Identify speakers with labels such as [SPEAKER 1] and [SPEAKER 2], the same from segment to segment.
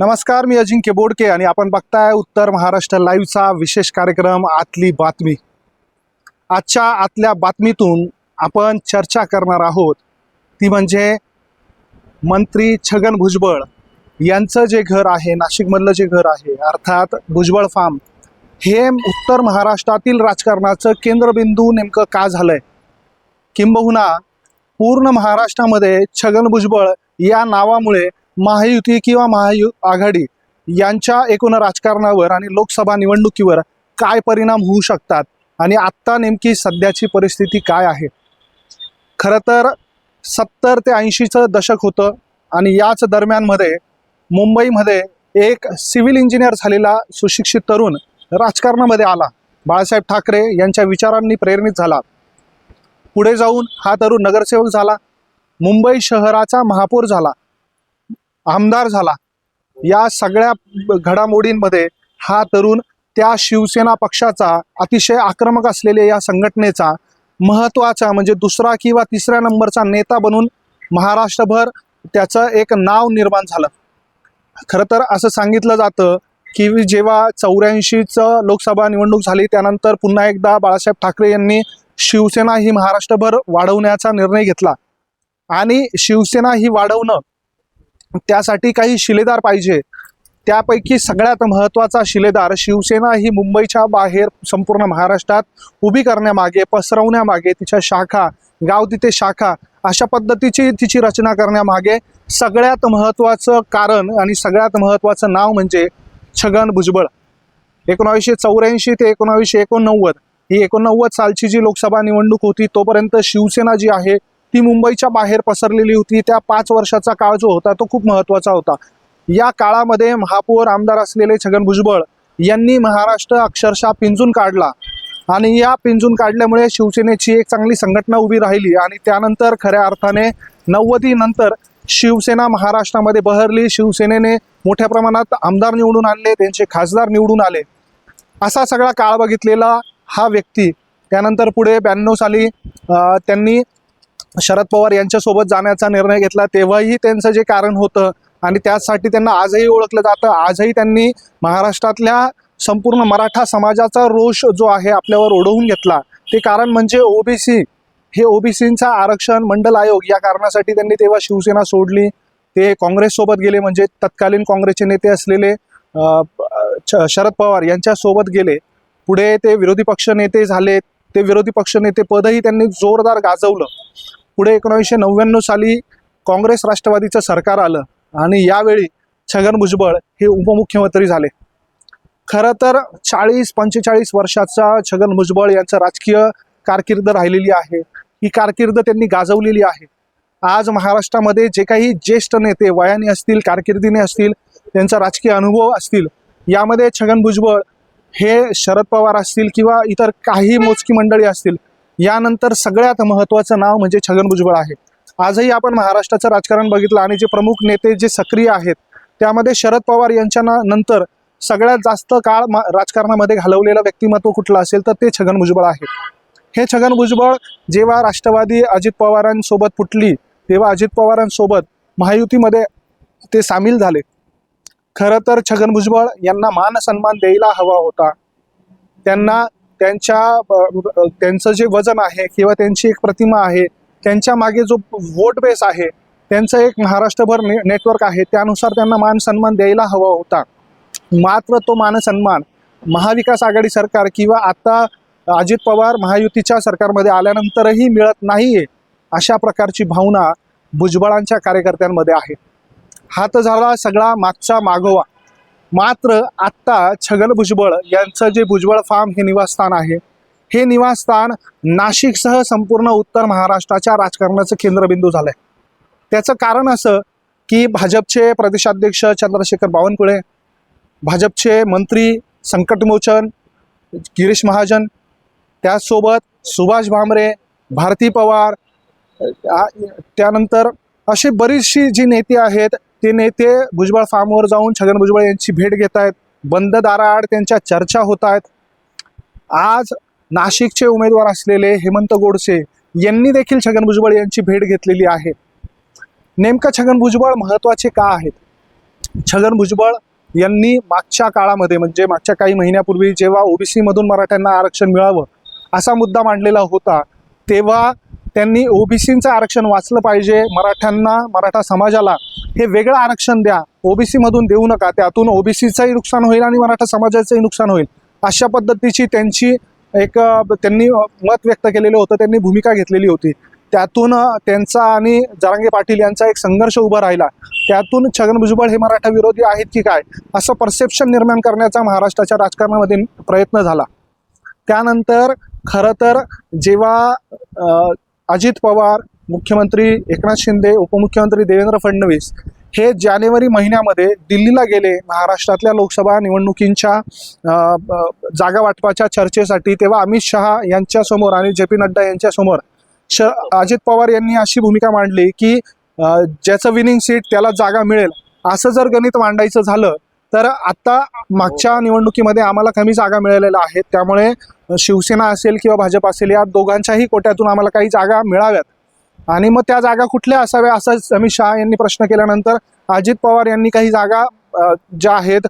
[SPEAKER 1] नमस्कार मी अजिंक्य बोडके आणि आपण बघताय उत्तर महाराष्ट्र लाईव्हचा विशेष कार्यक्रम आतली बातमी. आजच्या आतल्या बातमीतून आपण चर्चा करणार आहोत. ती म्हणजे मंत्री छगन भुजबळ यांचं जे घर आहे नाशिकमधलं जे घर आहे अर्थात भुजबळ फार्म हे उत्तर महाराष्ट्रातील राजकारणाचं केंद्रबिंदू नेमकं का झालंय? किंबहुना पूर्ण महाराष्ट्रामध्ये छगन भुजबळ या नावामुळे महायुती किंवा महायु आघाडी यांच्या एकूण राजकारणावर आणि लोकसभा निवडणुकीवर काय परिणाम होऊ शकतात? आणि आत्ता नेमकी सध्याची परिस्थिती काय आहे? खरं तर सत्तर ते ऐंशीचं दशक होतं आणि याच दरम्यानमध्ये मुंबईमध्ये एक सिव्हिल इंजिनियर झालेला सुशिक्षित तरुण राजकारणामध्ये आला. बाळासाहेब ठाकरे यांच्या विचारांनी प्रेरित झाला. पुढे जाऊन हा तरुण नगरसेवक झाला. मुंबई शहराचा महापौर झाला. आमदार झाला. या सगळ्या घडामोडींमध्ये हा तरुण त्या शिवसेना पक्षाचा अतिशय आक्रमक असलेल्या या संघटनेचा महत्त्वाचा म्हणजे दुसरा किंवा तिसऱ्या नंबरचा नेता बनून महाराष्ट्रभर त्याचं एक नाव निर्माण झालं. खरं तर असं सांगितलं जातं की जेव्हा चौऱ्याऐंशीचं लोकसभा निवडणूक झाली त्यानंतर पुन्हा एकदा बाळासाहेब ठाकरे यांनी शिवसेना ही महाराष्ट्रभर वाढवण्याचा निर्णय घेतला. आणि शिवसेना ही वाढवणं त्यासाठी काही शिलेदार पाहिजे. त्यापैकी सगळ्यात महत्त्वाचा शिलेदार शिवसेना ही मुंबईच्या बाहेर संपूर्ण महाराष्ट्रात उभी करण्यामागे पसरवण्यामागे तिच्या शाखा गाव तिथे शाखा अशा पद्धतीची तिची रचना करण्यामागे सगळ्यात महत्त्वाचं कारण आणि सगळ्यात महत्त्वाचं नाव म्हणजे छगन भुजबळ. एकोणावीसशे चौऱ्याऐंशी ते एकोणावीसशे एकोणनव्वद ही एकोणनव्वद सालची जी लोकसभा निवडणूक होती तोपर्यंत शिवसेना जी आहे ती मुंबईच्या बाहेर पसरलेली होती. त्या पाच वर्षाचा काळ जो होता तो खूप महत्त्वाचा होता. या काळामध्ये महापौर आमदार असलेले छगन भुजबळ यांनी महाराष्ट्र अक्षरशः पिंजून काढला. आणि या पिंजून काढल्यामुळे शिवसेनेची एक चांगली संघटना उभी राहिली आणि त्यानंतर खऱ्या अर्थाने नव्वदीनंतर शिवसेना महाराष्ट्रामध्ये बहरली. शिवसेनेने मोठ्या प्रमाणात आमदार निवडून आणले त्यांचे खासदार निवडून आले. असा सगळा काळ बघितलेला हा व्यक्ती. त्यानंतर पुढे ब्याण्णव साली त्यांनी शरद पवार यांच्यासोबत जाण्याचा निर्णय घेतला. तेव्हाही त्यांचं जे कारण होतं आणि त्यासाठी त्यांना आजही ओळखलं जातं. आजही त्यांनी महाराष्ट्रातल्या संपूर्ण मराठा समाजाचा रोष जो आहे आपल्यावर ओढवून घेतला. ते कारण म्हणजे ओबीसी. हे ओबीसींचा आरक्षण मंडल आयोग या कारणासाठी त्यांनी तेव्हा शिवसेना सोडली. ते काँग्रेससोबत गेले म्हणजे तत्कालीन काँग्रेसचे नेते असलेले शरद पवार यांच्यासोबत गेले. पुढे ते विरोधी पक्ष नेते झाले. ते विरोधी पक्ष नेते पदही त्यांनी जोरदार गाजवलं. पुढे एकोणीसशे नव्याण्णव साली काँग्रेस राष्ट्रवादीचं सरकार आलं आणि यावेळी छगन भुजबळ हे उपमुख्यमंत्री झाले. खरं तर चाळीस पंचेचाळीस वर्षाचा छगन भुजबळ यांचं राजकीय कारकीर्द राहिलेली आहे. ही कारकीर्द त्यांनी गाजवलेली आहे. आज महाराष्ट्रामध्ये जे काही ज्येष्ठ नेते वयाने असतील कारकिर्दीने असतील त्यांचा राजकीय अनुभव असतील यामध्ये छगन भुजबळ हे शरद पवार असतील किंवा इतर काही मोजकी मंडळी असतील यानंतर सगळ्यात महत्त्वाचं नाव म्हणजे छगन भुजबळ आहे. आजही आपण महाराष्ट्राचं राजकारण बघितलं आणि जे प्रमुख नेते जे सक्रिय आहेत त्यामध्ये शरद पवार यांच्या नंतर सगळ्यात जास्त काळ राजकारणामध्ये घालवलेलं व्यक्तिमत्व कुठलं असेल तर ते छगन भुजबळ आहेत हे छगन भुजबळ जेव्हा राष्ट्रवादी अजित पवारांसोबत फुटली तेव्हा अजित पवारांसोबत महायुतीमध्ये ते सामील झाले. खरं तर छगन भुजबळ यांना मान सन्मान द्यायला हवा होता. त्यांना त्यांच्या त्यांचं जे वजन आहे किंवा त्यांची एक प्रतिमा आहे त्यांच्या मागे जो वोट बेस आहे त्यांचं एक महाराष्ट्रभर ने नेटवर्क आहे त्यानुसार त्यांना मान सन्मान द्यायला हवा होता. मात्र तो मान सन्मान महाविकास आघाडी सरकार किंवा आता अजित पवार महायुतीच्या सरकारमध्ये आल्यानंतरही मिळत नाहीये अशा प्रकारची भावना भुजबळांच्या कार्यकर्त्यांमध्ये आहे. हा तर झाला सगळा मागचा मागोवा. मात्र आत्ता छगन भुजबळ यांचं जे भुजबळ फार्म हे निवासस्थान आहे हे निवासस्थान नाशिकसह संपूर्ण उत्तर महाराष्ट्राच्या राजकारणाचं केंद्रबिंदू झालंय. त्याचं कारण असं की भाजपचे प्रदेशाध्यक्ष चंद्रशेखर बावनकुळे भाजपचे मंत्री संकटमोचन गिरीश महाजन त्याचसोबत सुभाष भामरे भारती पवार त्यानंतर अशी बरीचशी जी नेते आहेत ते नेते भुजबळ फार्मवर जाऊन छगन भुजबळ यांची भेट घेत आहेत बंद दाराआड त्यांच्या चर्चा होत आहेत आज नाशिकचे उमेदवार असलेले हेमंत गोडसे यांनी देखील छगन भुजबळ यांची भेट घेतलेली आहे. नेमकं छगन भुजबळ महत्त्वाचे का आहेत? छगन भुजबळ यांनी मागच्या काळामध्ये म्हणजे मागच्या काही महिन्यापूर्वी जेव्हा ओबीसीमधून मराठ्यांना आरक्षण मिळावं असा मुद्दा मांडलेला होता तेव्हा त्यांनी ओबीसीचं आरक्षण वाचलं पाहिजे. मराठ्यांना मराठा समाजाला हे वेगळं आरक्षण द्या. ओबीसीमधून देऊ नका. त्यातून ओबीसीचंही नुकसान होईल आणि मराठा समाजाचंही नुकसान होईल. अशा पद्धतीची त्यांची एक त्यांनी मत व्यक्त केलेलं होतं. त्यांनी भूमिका घेतलेली होती. त्यातून त्यांचा आणि जरांगे पाटील यांचा एक संघर्ष उभा राहिला. त्यातून छगन भुजबळ हे मराठा विरोधी आहेत की काय? असं परसेप्शन निर्माण करण्याचा महाराष्ट्राच्या राजकारणामध्ये प्रयत्न झाला. त्यानंतर खरं तर जेव्हा अजित पवार मुख्यमंत्री एकनाथ शिंदे उपमुख्यमंत्री देवेंद्र फडणवीस हे जानेवारी महिन्यामध्ये दिल्लीला गेले महाराष्ट्रातल्या लोकसभा निवडणुकींच्या जागा वाटपाच्या चर्चेसाठी. तेव्हा अमित शहा यांच्यासमोर आणि जे पी नड्डा यांच्यासमोर श अजित पवार यांनी अशी भूमिका मांडली की ज्याचं विनिंग सीट त्याला जागा मिळेल. असं जर गणित मांडायचं झालं तर आता मागच्या निवडणुकीमध्ये आम्हाला कमी जागा मिळालेल्या आहेत. त्यामुळे शिवसेना असेल किंवा भाजप असेल या दोघांच्याही कोट्यातून आम्हाला काही जागा मिळाव्यात. आणि मग त्या जागा कुठल्या असाव्या असं अमित शहा यांनी प्रश्न केल्यानंतर अजित पवार यांनी काही जागा ज्या आहेत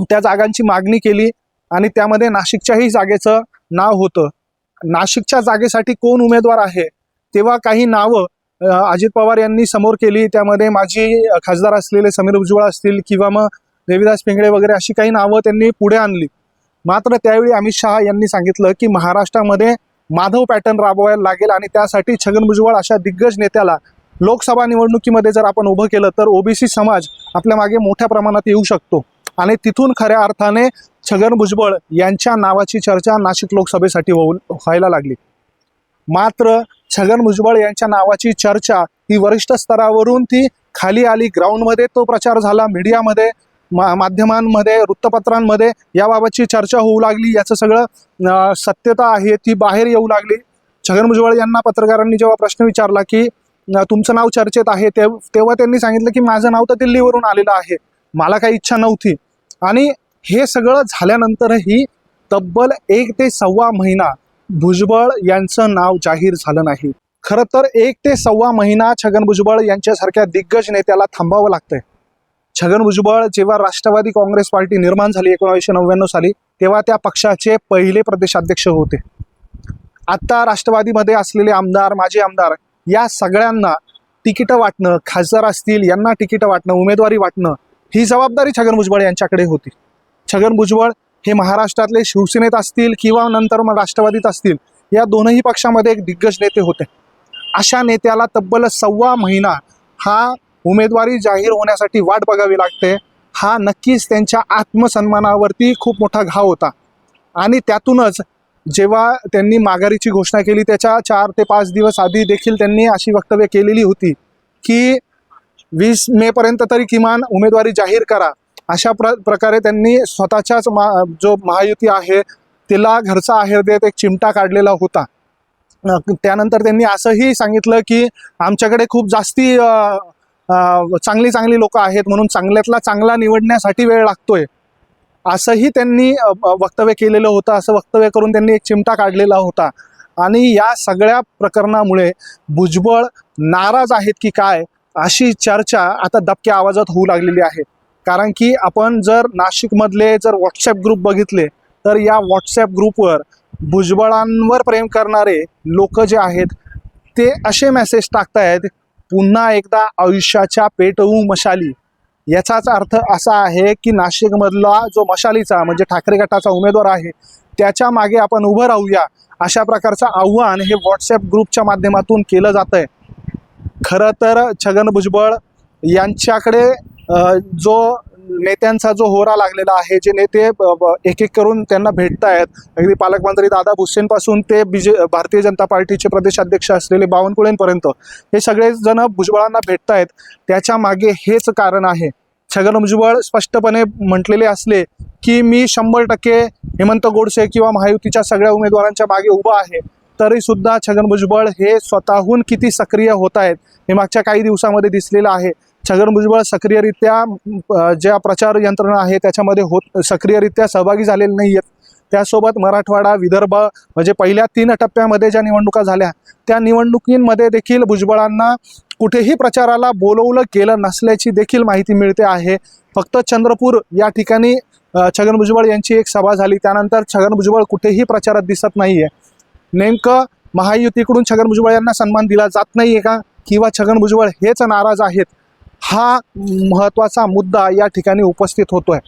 [SPEAKER 1] त्या जागांची मागणी केली आणि त्यामध्ये नाशिकच्याही जागेचं नाव होतं. नाशिकच्या जागेसाठी कोण उमेदवार आहे तेव्हा काही नावं अजित पवार यांनी समोर केली. त्यामध्ये माजी खासदार असलेले समीर उज्ज्वळ असतील किंवा मग देवीदास पिंगळे वगैरे अशी काही नावं त्यांनी पुढे आणली. मात्र त्यावेळी अमित शहा यांनी सांगितलं की महाराष्ट्रामध्ये माधव पॅटर्न राबवायला लागेल आणि त्यासाठी छगन भुजबळ अशा दिग्गज नेत्याला लोकसभा निवडणुकीमध्ये जर आपण उभं केलं तर ओबीसी समाज आपल्या मागे मोठ्या प्रमाणात येऊ शकतो. आणि तिथून खऱ्या अर्थाने छगन भुजबळ यांच्या नावाची चर्चा नाशिक लोकसभेसाठी होऊ व्हायला लागली. मात्र छगन भुजबळ यांच्या नावाची चर्चा ही वरिष्ठ स्तरावरून ती खाली आली. ग्राउंडमध्ये तो प्रचार झाला. मीडियामध्ये मा माध्यमांमध्ये वृत्तपत्रांमध्ये याबाबतची चर्चा होऊ लागली. याचं सगळं सत्यता आहे ती बाहेर येऊ लागली. छगन भुजबळ यांना पत्रकारांनी जेव्हा प्रश्न विचारला की तुमचं नाव चर्चेत आहे? ते तेव्हा त्यांनी सांगितलं की माझं नाव तर दिल्लीवरून आलेलं आहे. मला काही इच्छा नव्हती. आणि हे सगळं झाल्यानंतरही तब्बल एक ते सव्वा महिना भुजबळ यांचं नाव जाहीर झालं नाही. खरं तर एक ते सव्वा महिना छगन भुजबळ यांच्यासारख्या दिग्गज नेत्याला थांबावं लागतंय. छगन भुजबळ जेव्हा राष्ट्रवादी काँग्रेस पार्टी निर्माण झाली एकोणीसशे नव्याण्णव साली तेव्हा त्या पक्षाचे पहिले प्रदेशाध्यक्ष होते. आत्ता राष्ट्रवादीमध्ये असलेले आमदार माजी आमदार या सगळ्यांना तिकीटं वाटणं खासदार असतील यांना तिकीटं वाटणं उमेदवारी वाटणं ही जबाबदारी छगन भुजबळ यांच्याकडे होती. छगन भुजबळ हे महाराष्ट्रातले शिवसेनेत असतील किंवा नंतर मग राष्ट्रवादीत असतील या दोनही पक्षामध्ये एक दिग्गज नेते होते. अशा नेत्याला तब्बल सव्वा महिना हा उमेदवारी जाहीर होण्यासाठी वाट बघावी लागते. हा नक्कीच त्यांच्या आत्मसन्मानावरती खूप मोठा घाव होता. आणि त्यातूनच जेव्हा त्यांनी माघारीची घोषणा केली त्याच्या चार ते पाच दिवस आधी देखील त्यांनी अशी वक्तव्य केलेली होती की वीस मेपर्यंत तरी किमान उमेदवारी जाहीर करा. अशा प्र प्रकारे त्यांनी स्वतःच्याच मा जो महायुती आहे तिला घरचा आहेर देत एक चिमटा काढलेला होता. त्यानंतर त्यांनी असंही सांगितलं की आमच्याकडे खूप जास्ती चांगली चांगली लोक आहेत म्हणून चांगल्यातला चांगला निवडण्यासाठी वेळ लागतोय. असंही त्यांनी वक्तव्य केलेलं होतं. असं वक्तव्य करून त्यांनी एक चिमटा काढलेला होता. आणि या सगळ्या प्रकरणामुळे भुजबळ नाराज आहेत की काय अशी चर्चा आता दबक्या आवाजात होऊ लागलेली आहे. कारण की आपण जर नाशिकमधले जर व्हॉट्सॲप ग्रुप बघितले तर या व्हॉट्सॲप ग्रुपवर भुजबळांवर प्रेम करणारे लोक जे आहेत ते असे मेसेज टाकतायत पुन्हा एकदा आयुष्याच्या पेटवू मशाली. याचाच अर्थ असा आहे की नाशिकमधला जो मशालीचा म्हणजे ठाकरे गटाचा उमेदवार आहे त्याच्यामागे आपण उभं राहूया. अशा प्रकारचं आव्हान हे व्हॉट्सअप ग्रुपच्या माध्यमातून केलं जात आहे खरं तर छगन भुजबळ यांच्याकडे जो नेत्यांचा जो होरा लागलेला आहे जे नेते ब- ब- एक एक करून त्यांना भेटत आहेत अगदी पालकमंत्री दादा भुसेंपासून ते बीजे भारतीय जनता पार्टीचे प्रदेशाध्यक्ष असलेले बावनकुळेंपर्यंत हे सगळेजण भुजबळांना भेटत आहेत त्याच्यामागे हेच कारण आहे. छगन भुजबळ स्पष्टपणे म्हटलेले असले की मी शंभर टक्के हेमंत गोडसे किंवा महायुतीच्या सगळ्या उमेदवारांच्या मागे उभा आहे तरी सुद्धा छगन भुजबळ हे स्वतःहून किती सक्रिय होत आहेत हे मागच्या काही दिवसामध्ये दिसलेलं आहे. छगन भुजबळ सक्रियरित्या ज्या प्रचार यंत्रणा आहे त्याच्यामध्ये होत सक्रियरित्या सहभागी झालेले नाही आहेत त्यासोबत मराठवाडा विदर्भ म्हणजे पहिल्या तीन टप्प्यामध्ये ज्या निवडणुका झाल्या त्या निवडणुकींमध्ये देखील भुजबळांना कुठेही प्रचाराला बोलवलं गेलं नसल्याची देखील माहिती मिळते आहे. फक्त चंद्रपूर या ठिकाणी छगन भुजबळ यांची एक सभा झाली. त्यानंतर छगन भुजबळ कुठेही प्रचारात दिसत नाहीये. नेमकं महायुतीकडून छगन भुजबळ यांना सन्मान दिला जात नाहीये का? किंवा छगन भुजबळ हेच नाराज आहेत? हा महत्त्वाचा मुद्दा या ठिकाणी उपस्थित होतोय.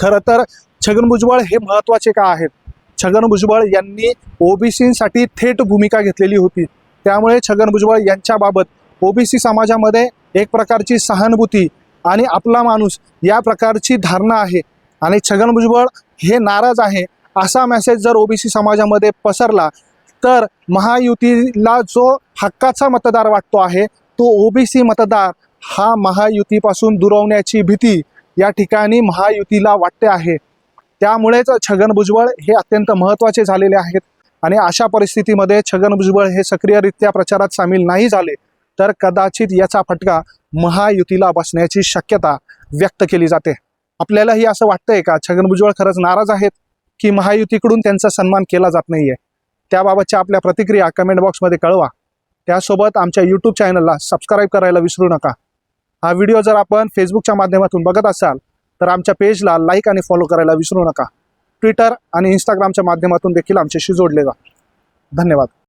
[SPEAKER 1] खरं तर छगन भुजबळ हे महत्त्वाचे का आहेत? छगन भुजबळ यांनी ओबीसीसाठी थेट भूमिका घेतलेली होती. त्यामुळे छगन भुजबळ यांच्याबाबत ओबीसी समाजामध्ये एक प्रकारची सहानुभूती आणि आपला माणूस या प्रकारची धारणा आहे आणि छगन भुजबळ हे नाराज आहे असा मेसेज जर ओबीसी समाजामध्ये पसरला तर महायुतीला जो हक्काचा मतदार वाटतो आहे तो ओबीसी मतदार हा महायुतीपासून दुरवण्याची भीती या ठिकाणी महायुतीला वाटते आहे. त्यामुळेच छगन भुजबळ हे अत्यंत महत्त्वाचे झालेले आहेत. आणि अशा परिस्थितीमध्ये छगन भुजबळ हे सक्रियरित्या प्रचारात सामील नाही झाले तर कदाचित याचा फटका महायुतीला बसण्याची शक्यता व्यक्त केली जाते. आपल्यालाही असं वाटतंय का? छगन भुजबळ खरंच नाराज आहेत की महायुतीकडून त्यांचा सन्मान केला जात नाहीये? त्याबाबतच्या आपल्या प्रतिक्रिया कमेंट बॉक्समध्ये कळवा. त्यासोबत आमच्या यूट्यूब चॅनलला सबस्क्राईब करायला विसरू नका. हा व्हिडिओ जर आपण फेसबुकच्या माध्यमातून बघत असाल तर आमच्या पेजला लाईक आणि फॉलो करायला विसरू नका. ट्विटर आणि इंस्टाग्रामच्या माध्यमातून देखील आमच्याशी जोडले जा धन्यवाद.